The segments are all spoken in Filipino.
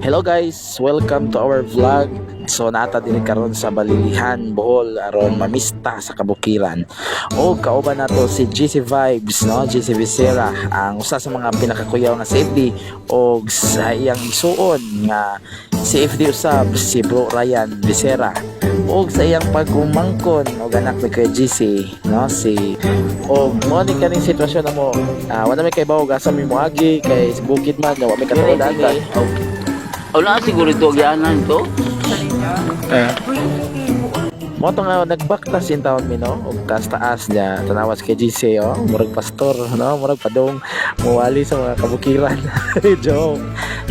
Hello guys, welcome to our vlog. So nata din karon sa Balilihan, Bohol aron mamista sa kabukiran. O kauban nato si GC Vibes, no? GC Visera, ang usa sa mga pinakakuyaw nga safety o sa iyang isuon nga safety usab si Bro Ryan Visera o sa iyang pagumangkon og anak ni kay GC no si o mo ni kaning sitwasyon na mo ah, wala may kay bawo gasa mi moagi kay bukid man wa may katulad ani Wala siguro ito agyanan to. mo to nga nagbaktas in taon mi no? Og taas taas niya tanawas kay GC oh murag pastor no? Murag padong muwali sa mga kabukiran. Joke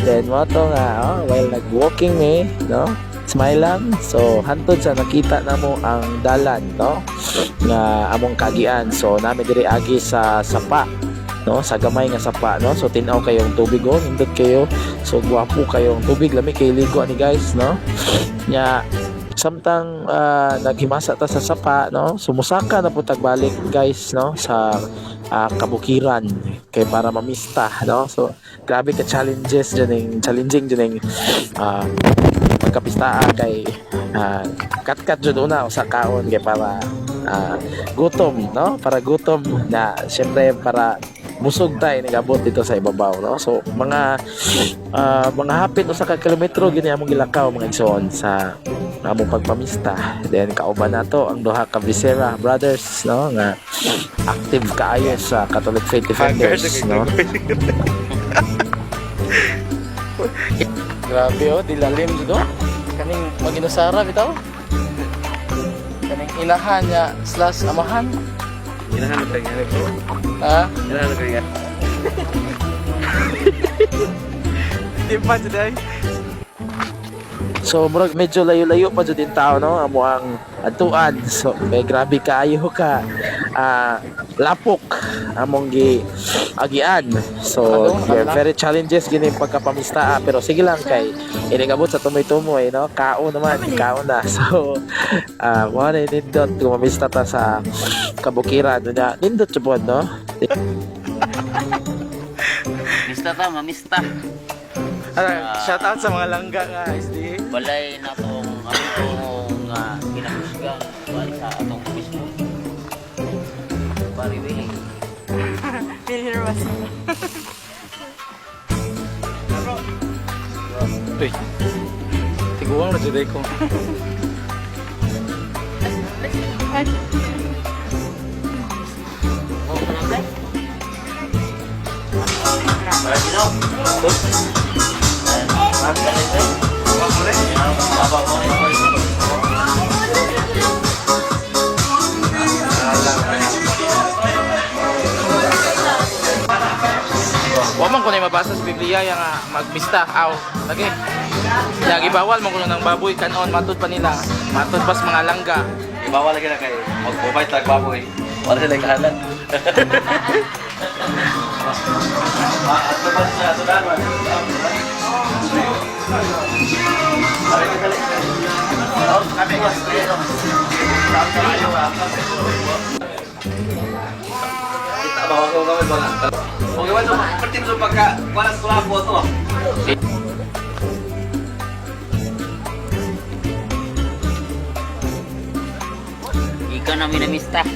then mo to nga oh, while nag walking mi no? Smile lang so hantod sa nakita na mo ang dalan no? Nga among kagian. So nami diri agi sa sapa no? Sa gamay nga sapa no? So tinaw kayong tubig oh. Hindot kayo. So gwapo kayong tubig. Lami kay ligo ni guys no? Nya samtang ah, naghimasa ta sa sapa no? Sumusaka na po tagbalik guys no? Sa ah, kabukiran kay para mamista no? So grabe ka challenges dyan challenging dyan ah pagkapistaan kay ah, kat-kat dyan una o sa kaon kay para ah, gutom no? Para gutom na syempre para busog tayo nagabot dito sa ibabaw no so mga ah, mga hapit usa ka kilometro gini among gilakaw mga igsoon sa among pagpamista then kauban nato ang duha ka Visera brothers no nga active kaayo sa Catholic Faith Defenders no Grabe oh, dilalim dito. Kaning maginusara bitaw. Kaning inahan niya slash amahan. Hinahanap ka nga po. Ha? Hinahanap ka nga. Di pa today? So murag medyo layo-layo pa jud din tao no amo ang atuan. So may grabe kaayo ka. Ah, lapok among gi agian. So yeah, very challenges gini pagkapamista ah. pero sige lang kay inigabot sa tumoy-tumoy no. Kao naman, kao na. So ah mo na nindot kung mamista ta sa kabukiran na nindot jud no. Mista ta, mamista. shout out sa mga langga nga SD. Balay na tong atong nga kinakusgan. Bali sa atong Facebook. Pari Willie. Uy. Tiguang na juday ko. Oh, man ko na mabasa sa Biblia yang nga magmista aw lagi. Yang ibawal man ko ng baboy kanon matud pa nila. Matud pas mga langga. Ibawal lagi na kay mag-provide tag baboy. Wala sila kahalan. At naman sa sudan man. Oh, kami mas dito. Kita bawa ko kami ba? Okay, wala mo pertim sa pagka wala sa tulak mo to. Ikaw na minamista.